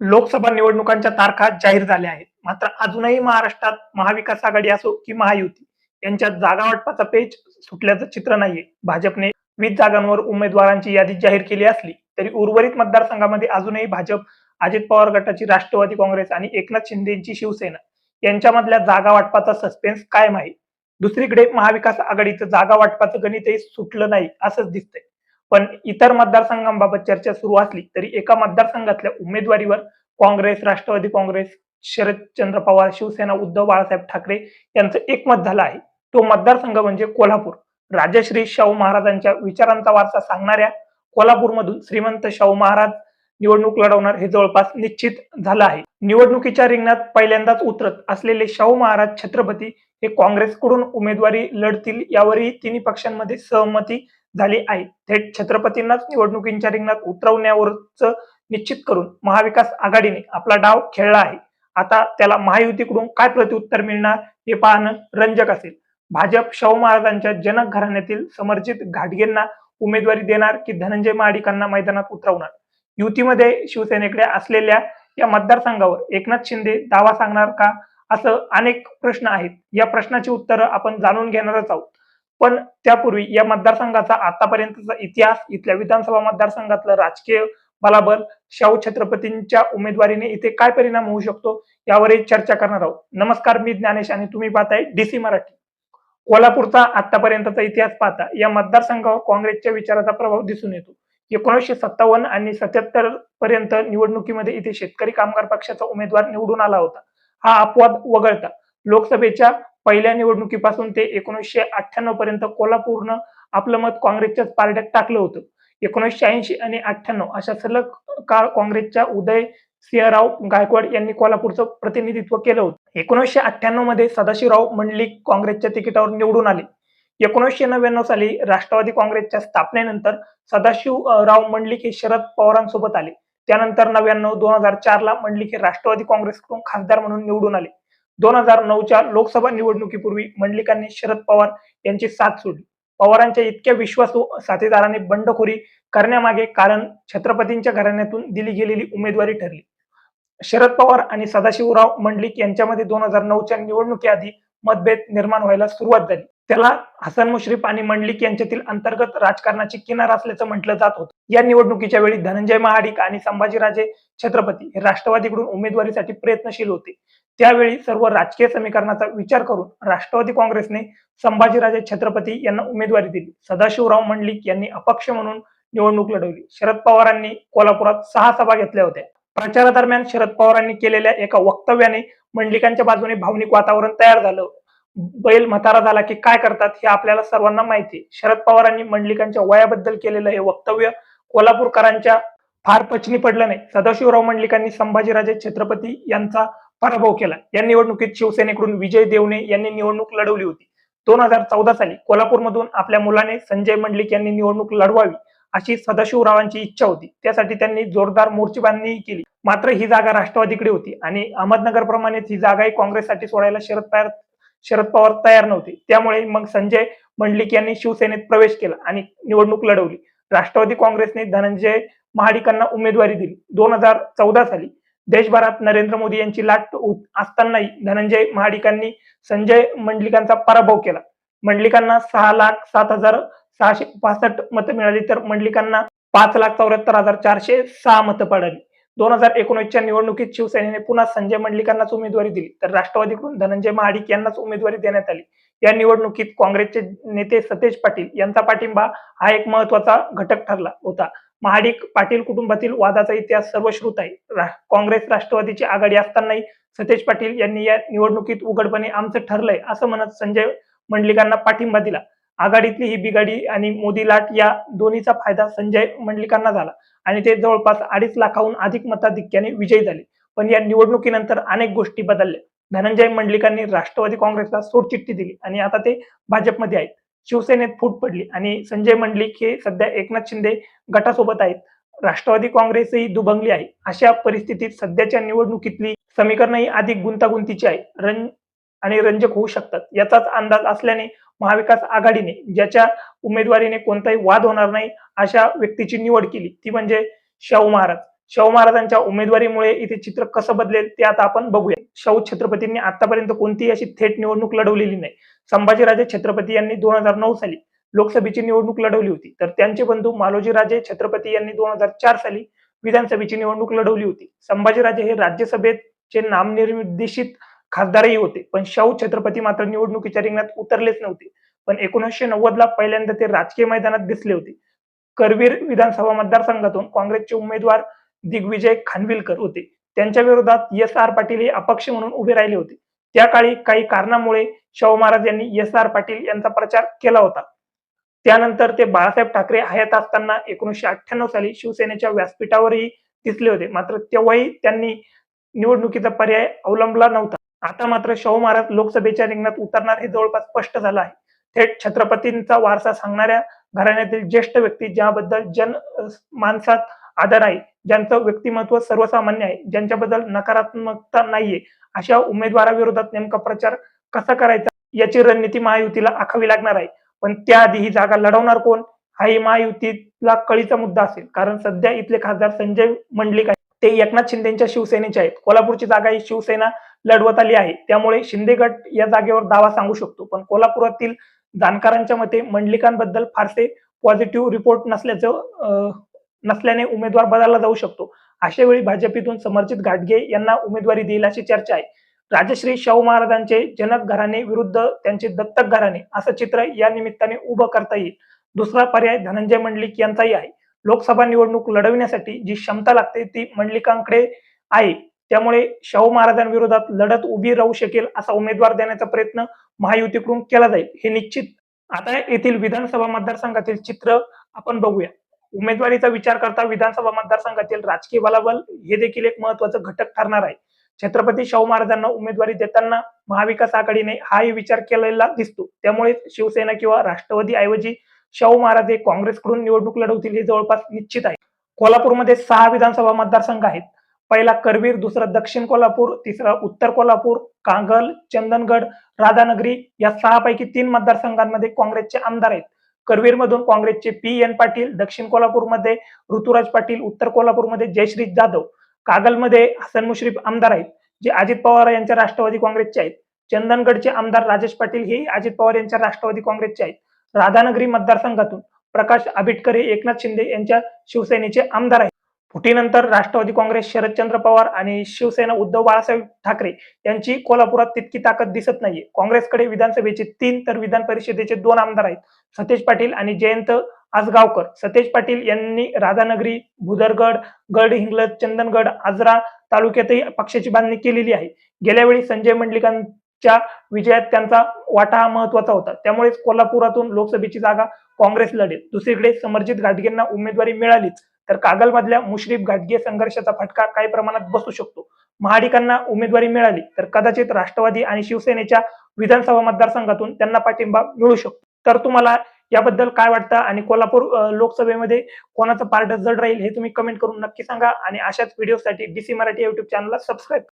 लोकसभा निवडणुकांच्या तारखा जाहीर झाल्या आहेत. मात्र अजूनही महाराष्ट्रात महाविकास आघाडी असो की महायुती यांच्यात जागा वाटपाचा पेच सुटल्याचं चित्र नाहीये. भाजपने वीस जागांवर उमेदवारांची यादी जाहीर केली असली तरी उर्वरित मतदारसंघामध्ये अजूनही भाजप अजित पवार गटाची राष्ट्रवादी काँग्रेस आणि एकनाथ शिंदेची शिवसेना यांच्यामधल्या जागा वाटपाचा सस्पेन्स कायम आहे. दुसरीकडे महाविकास आघाडीचं जागा वाटपाचं गणितही सुटलं नाही असंच दिसतंय. पण इतर मतदारसंघांबाबत चर्चा सुरू असली तरी एका मतदारसंघातल्या उमेदवारीवर काँग्रेस राष्ट्रवादी काँग्रेस शरदचंद्र पवार शिवसेना उद्धव बाळासाहेब ठाकरे यांचं एकमत झालं आहे. तो मतदारसंघ म्हणजे कोल्हापूर. राजश्री शाहू महाराजांच्या विचारांचा वारसा सांगणाऱ्या कोल्हापूरमधून श्रीमंत शाहू महाराज निवडणूक लढवणार हे जवळपास निश्चित झालं आहे. निवडणुकीच्या रिंगणात पहिल्यांदाच उतरत असलेले शाहू महाराज छत्रपती हे काँग्रेसकडून उमेदवारी लढतील यावरही तिन्ही पक्षांमध्ये सहमती झाली आहे. थेट छत्रपतींनाच निवडणुकीच्या रिंगणात उतरवण्यावरच निश्चित करून महाविकास आघाडीने आपला डाव खेळला आहे. आता त्याला महायुतीकडून काय प्रत्युत्तर मिळणार हे पाहणं रंजक असेल. भाजप शाहू महाराजांच्या जनक घराण्यातील समर्जित घाटगेंना उमेदवारी देणार की धनंजय महाडिकांना मैदानात उतरवणार? युतीमध्ये शिवसेनेकडे असलेल्या या मतदारसंघावर एकनाथ शिंदे दावा सांगणार का? असं अनेक प्रश्न आहेत. या प्रश्नाची उत्तरं आपण जाणून घेणारच आहोत. पण त्यापूर्वी या मतदारसंघाचा आतापर्यंतचा इतिहास इथल्या विधानसभा मतदारसंघातलं राजकीय बलाबल शाहू छत्रपतींच्या उमेदवारीने इथे काय परिणाम होऊ शकतो यावरही चर्चा करणार आहोत. नमस्कार मी ज्ञानेश आणि तुम्ही पाहताय डीसी मराठी. कोल्हापूरचा आतापर्यंतचा इतिहास पाहता या मतदारसंघावर काँग्रेसच्या विचाराचा प्रभाव दिसून येतो. एकोणीसशे सत्तावन्न आणि सत्याहत्तर पर्यंत निवडणुकीमध्ये इथे शेतकरी कामगार पक्षाचा उमेदवार निवडून आला होता. हा अपवाद वगळता लोकसभेच्या पहिल्या निवडणुकीपासून ते एकोणीसशे अठ्ठ्याण्णव पर्यंत कोल्हापूरनं आपलं मत काँग्रेसच्याच पार्ट्यात टाकलं होतं. एकोणीसशे ऐंशी आणि अठ्ठ्याण्णव अशा सलग काळ काँग्रेसच्या उदय सिंहराव गायकवाड यांनी कोल्हापूरचं प्रतिनिधित्व केलं होतं. एकोणीसशे अठ्ठ्याण्णवमध्ये सदाशिवराव मंडलिक काँग्रेसच्या तिकिटावर निवडून आले. एकोणीसशे नव्याण्णव साली राष्ट्रवादी काँग्रेसच्या स्थापनेनंतर सदाशिवराव मंडलिक हे शरद पवारांसोबत आले. त्यानंतर नव्याण्णव दोन हजार चार ला मंडलिक हे राष्ट्रवादी काँग्रेसकडून खासदार म्हणून निवडून आले. दोन हजार नऊच्या लोकसभा निवडणुकीपूर्वी मंडलिकांनी शरद पवार यांची साथ सोडली. पवारांच्या इतक्या विश्वासू साथीदाराने बंडखोरी करण्यामागे कारण छत्रपतींच्या घराण्यातून दिली गेलेली उमेदवारी ठरली. शरद पवार आणि सदाशिवराव मंडलिक यांच्यामध्ये दोन हजार नऊच्या निवडणुकीआधी मतभेद निर्माण व्हायला सुरुवात झाली. त्याला हसन मुश्रीफ आणि मंडलिक यांच्यातील अंतर्गत राजकारणाची किनार असल्याचं म्हटलं जात होतं. या निवडणुकीच्या वेळी धनंजय महाडिक आणि संभाजीराजे छत्रपती हे राष्ट्रवादीकडून उमेदवारीसाठी प्रयत्नशील होते. त्यावेळी सर्व राजकीय समीकरणाचा विचार करून राष्ट्रवादी काँग्रेसने संभाजीराजे छत्रपती यांना उमेदवारी दिली. सदाशिवराव मंडलिक यांनी अपक्ष म्हणून निवडणूक लढवली. शरद पवारांनी कोल्हापुरात सहा सभा घेतल्या होत्या. प्रचारादरम्यान शरद पवारांनी केलेल्या एका वक्तव्याने मंडलिकांच्या बाजूने भावनिक वातावरण तयार झालं. बैल म्हातारा झाला की काय करतात हे आपल्याला सर्वांना माहिती. आहे. शरद पवारांनी मंडलिकांच्या वयाबद्दल केलेलं हे वक्तव्य कोल्हापूरकरांच्या फार पचनी पडलं नाही. सदाशिवराव मंडलिकांनी संभाजीराजे छत्रपती यांचा पराभव केला. या निवडणुकीत शिवसेनेकडून विजय देवणे यांनी निवडणूक लढवली होती. दोन हजार चौदा साली कोल्हापूरमधून आपल्या मुलाने संजय मंडलिक यांनी निवडणूक लढवावी अशी सदाशिवरावांची इच्छा होती. त्यासाठी त्यांनी जोरदार मोर्चेबांधणी केली. मात्र ही जागा राष्ट्रवादीकडे होती आणि अहमदनगर प्रमाणेच ही जागाही काँग्रेससाठी सोडायला शरद पवार शरद पवार तयार नव्हते. त्यामुळे मग संजय मंडलिक यांनी शिवसेनेत प्रवेश केला आणि निवडणूक लढवली. राष्ट्रवादी काँग्रेसने धनंजय महाडिकांना उमेदवारी दिली. दोन हजार चौदा साली देशभरात नरेंद्र मोदी यांची लाट असतानाही धनंजय महाडिकांनी संजय मंडलिकांचा पराभव केला. मंडलिकांना सहा लाख सात हजार सहाशे पासष्ट मतं मिळाली तर मंडलिकांना पाच लाख चौऱ्याहत्तर हजार चारशे सहा मतं पडली. दोन हजार एकोणीसच्या निवडणुकीत शिवसेनेने पुन्हा संजय मंडलिकांनाच उमेदवारी दिली तर राष्ट्रवादीकडून धनंजय महाडिक यांनाच उमेदवारी देण्यात आली. या निवडणुकीत काँग्रेसचे नेते सतेज पाटील यांचा पाठिंबा हा एक महत्त्वाचा घटक ठरला होता. महाडिक पाटील कुटुंबातील वादाचा इतिहास सर्वश्रुत आहे. रा- काँग्रेस राष्ट्रवादीची आघाडी असतानाही सतेज पाटील यांनी या निवडणुकीत उघडपणे आमचं ठरलंय असं म्हणत संजय मंडलिकांना पाठिंबा दिला. आघाडीतली ही बिघाडी आणि मोदी लाट या दोन्हीचा फायदा संजय मंडलिकांना झाला आणि ते जवळपास अडीच लाखाहून अधिक मताधिक्याने विजयी झाले. पण या निवडणुकीनंतर अनेक गोष्टी बदलल्या. धनंजय मंडलिकांनी राष्ट्रवादी काँग्रेसला सोडचिठ्ठी दिली आणि आता ते भाजपमध्ये आहेत. शिवसेनेत फूट पडली. आणि संजय मंडलिक हे सध्या एकनाथ शिंदे गटासोबत आहेत. राष्ट्रवादी काँग्रेसही दुभंगली आहे. अशा परिस्थितीत सध्याच्या निवडणुकीतली समीकरणही अधिक गुंतागुंतीची आहे. रंज आणि रंजक होऊ शकतात. याचाच अंदाज असल्याने महाविकास आघाडीने ज्याच्या उमेदवारीने कोणताही वाद होणार नाही अशा व्यक्तीची निवड केली. ती म्हणजे शाहू महाराज. शाहू महाराजांच्या उमेदवारीमुळे इथे चित्र कसं बदलेल ते आता आपण बघूया. शाहू छत्रपतींनी आतापर्यंत कोणतीही अशी थेट निवडणूक लढवलेली नाही. संभाजीराजे छत्रपती यांनी दोन हजार नऊ साली लोकसभेची निवडणूक लढवली होती. तर त्यांचे बंधू मालोजीराजे छत्रपती यांनी दोन हजार चार साली विधानसभेची निवडणूक लढवली होती. संभाजीराजे हे राज्यसभेचे नामनिर्देशित खासदारही होते. पण शाहू छत्रपती मात्र निवडणुकीच्या रिंगणात उतरलेच नव्हते. पण एकोणीसशे नव्वद ला पहिल्यांदा ते राजकीय मैदानात दिसले होते. करवीर विधानसभा मतदारसंघातून काँग्रेसचे उमेदवार दिग्विजय खानविलकर होते. त्यांच्या विरोधात एस आर पाटील हे अपक्ष म्हणून उभे राहिले होते. त्या काळी काही कारणामुळे शाहू महाराज यांनी एस आर पाटील यांचा प्रचार केला होता. त्यानंतर ते बाळासाहेब ठाकरे हयात असताना एकोणीसशे अठ्ठ्याण्णव साली शिवसेनेच्या व्यासपीठावरही दिसले होते. मात्र तेव्हाही त्यांनी निवडणुकीचा पर्याय अवलंबला नव्हता. आता मात्र शाहू महाराज लोकसभेच्या रिंगणात उतरणार हे जवळपास स्पष्ट झालं आहे. थेट छत्रपतींचा वारसा सांगणाऱ्या घराण्यातील ज्येष्ठ व्यक्ती ज्याबद्दल जन माणसात आदर आहे ज्यांचं व्यक्तिमत्व सर्वसामान्य आहे ज्यांच्याबद्दल नकारात्मकता नाहीये अशा उमेदवाराविरोधात नेमका प्रचार कसा करायचा याची रणनीती महायुतीला आखावी लागणार आहे. पण त्याआधी ही जागा लढवणार कोण? हाही महायुतीला कळीचा मुद्दा असेल. कारण सध्या इथले खासदार संजय मंडलिक आहेत. ते एकनाथ शिंदेच्या शिवसेनेचे आहेत. कोल्हापूरची जागा ही शिवसेना लढवत आली आहे. त्यामुळे शिंदे गट या जागेवर दावा सांगू शकतो. पण कोल्हापुरातील जाणकारांच्या मते मंडलिकांबद्दल फारसे पॉझिटिव्ह रिपोर्ट नसल्याचं अं, नसल्याने उमेदवार बदलला जाऊ शकतो. अशा वेळी भाजपीतून समर्जित घाटगे यांना उमेदवारी देईल अशी चर्चा आहे. राजश्री शाहू महाराजांचे जनक घराणे विरुद्ध त्यांचे दत्तक घराणे असं चित्र या निमित्ताने उभं करता येईल. दुसरा पर्याय धनंजय मंडलिक यांचाही आहे. लोकसभा निवडणूक लढविण्यासाठी जी क्षमता लागते ती मंडलिकांकडे आहे. त्यामुळे शाहू महाराजांविरोधात लढत उभी राहू शकेल असा उमेदवार देण्याचा प्रयत्न महायुतीकडून केला जाईल हे निश्चित. आता येथील विधानसभा मतदारसंघातील चित्र आपण बघूया. उमेदवारीचा विचार करता विधानसभा मतदारसंघातील राजकीय बलाबल हे देखील एक महत्वाचं घटक ठरणार आहे. छत्रपती शाहू महाराजांना उमेदवारी देताना महाविकास आघाडीने हाही विचार केलेला दिसतो. त्यामुळे शिवसेना किंवा राष्ट्रवादी ऐवजी शाहू महाराज हे काँग्रेसकडून निवडणूक लढवतील हे जवळपास निश्चित आहे. कोल्हापूरमध्ये सहा विधानसभा मतदारसंघ आहेत. पहिला करवीर दुसरा दक्षिण कोल्हापूर तिसरा उत्तर कोल्हापूर कांगल चंदनगड राधानगरी या सहा पैकी तीन मतदारसंघांमध्ये काँग्रेसचे आमदार आहेत. करवीर मधून काँग्रेसचे पी. एन. पाटील दक्षिण कोल्हापूरमध्ये ऋतुराज पाटील उत्तर कोल्हापूरमध्ये जयश्री जाधव कागलमध्ये हसन मुश्रीफ आमदार आहेत जे अजित पवार यांच्या राष्ट्रवादी काँग्रेसचे आहेत. चंदनगडचे आमदार राजेश पाटील हे अजित पवार यांच्या राष्ट्रवादी काँग्रेसचे आहेत. राधानगरी मतदारसंघातून प्रकाश आबिटकर हे एकनाथ शिंदे यांच्या शिवसेनेचे आमदार आहेत. फुटीनंतर राष्ट्रवादी काँग्रेस शरदचंद्र पवार आणि शिवसेना उद्धव बाळासाहेब ठाकरे यांची कोल्हापुरात तितकी ताकद दिसत नाहीये. काँग्रेसकडे विधानसभेचे तीन तर विधान परिषदेचे दोन आमदार आहेत. सतेज पाटील आणि जयंत आजगावकर सतेज पाटील यांनी राधानगरी भुदरगड गड हिंगलज चंदनगड आजरा तालुक्यातही पक्षाची बांधणी केलेली आहे. गेल्या वेळी संजय मंडलिकांच्या विजयात त्यांचा वाटा हा महत्त्वाचा होता. त्यामुळेच कोल्हापुरातून लोकसभेची जागा काँग्रेस लढेल. दुसरीकडे समर्जित घाटगेंना उमेदवारी मिळालीच. तर कागलमधल्या मुश्रीफ घाटगे संघर्षाचा फटका काही प्रमाणात बसू शकतो. महाडिकांना उमेदवारी मिळाली तर कदाचित राष्ट्रवादी आणि शिवसेनेच्या विधानसभा मतदारसंघातून त्यांना पाठिंबा मिळू शकतो. तर तुम्हाला याबद्दल काय वाटतं आणि कोल्हापूर लोकसभेमध्ये कोणाचं पार्ट जड राहील हे तुम्ही कमेंट करून नक्की सांगा आणि अशाच व्हिडिओसाठी डीसी मराठी युट्यूब चॅनलला सबस्क्राईब